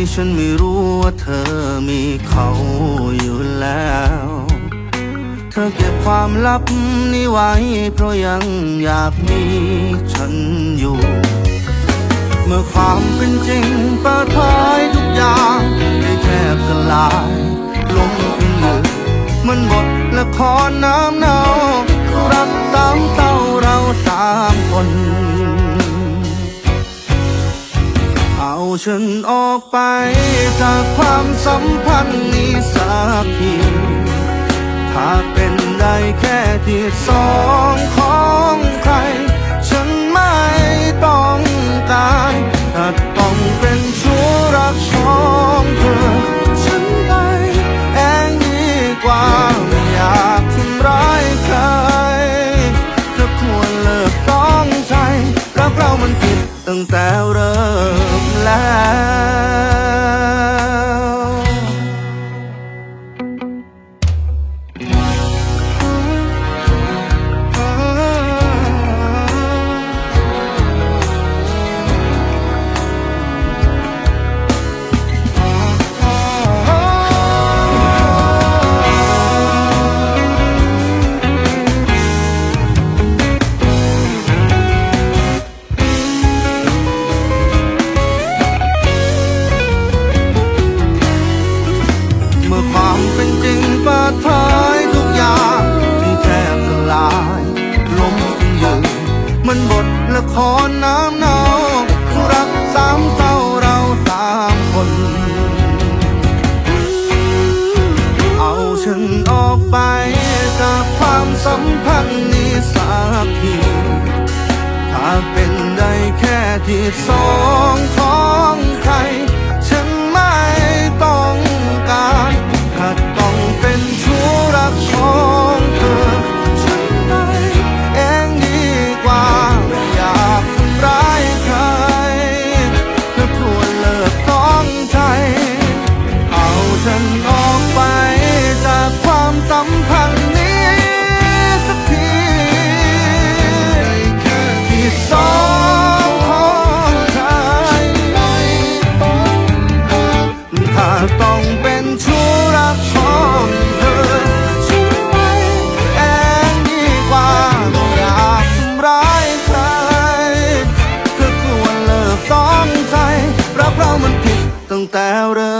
ที่ฉันไม่รู้ว่าเธอมีเขาอยู่แล้ว เธอเก็บความลับนี้ไว้ เพราะยังอยากมีฉันอยู่ เมื่อความเป็นจริงเปิดเผยทุกอย่างได้แทบสลายลงเป็นหนึ่งมันบทละครน้ำเนารักตามเต้าเราสามคน ฉันออกไป จากความสัมพันธ์นี้สักทีถ้าเป็นได้แค่ที่สองของใคร ฉันไม่ต้องการถ้าต้องเป็นชู้รักของเธอ ฉันไปเองดีกว่าไม่อยากทำร้ายใครเธอควรเลิกต้องใจรักเรามันผิดตั้งแต่เริ่ม รน้ำเนารักสามเศร้าเราสามคน เอาฉันออกไปจากความสัมพันธ์นี้สักทีถ้าเป็นได้แค่ที่สองขอ สัมพันธ์นี้สักทีที่สองของใจถ้าต้องเป็นชู้รักของเธอฉันไปเองดีกว่าไม่อยากทำร้ายใครเธอควรเลิกต้องใจรักเรามันผิดตั้งแต่เริ่ม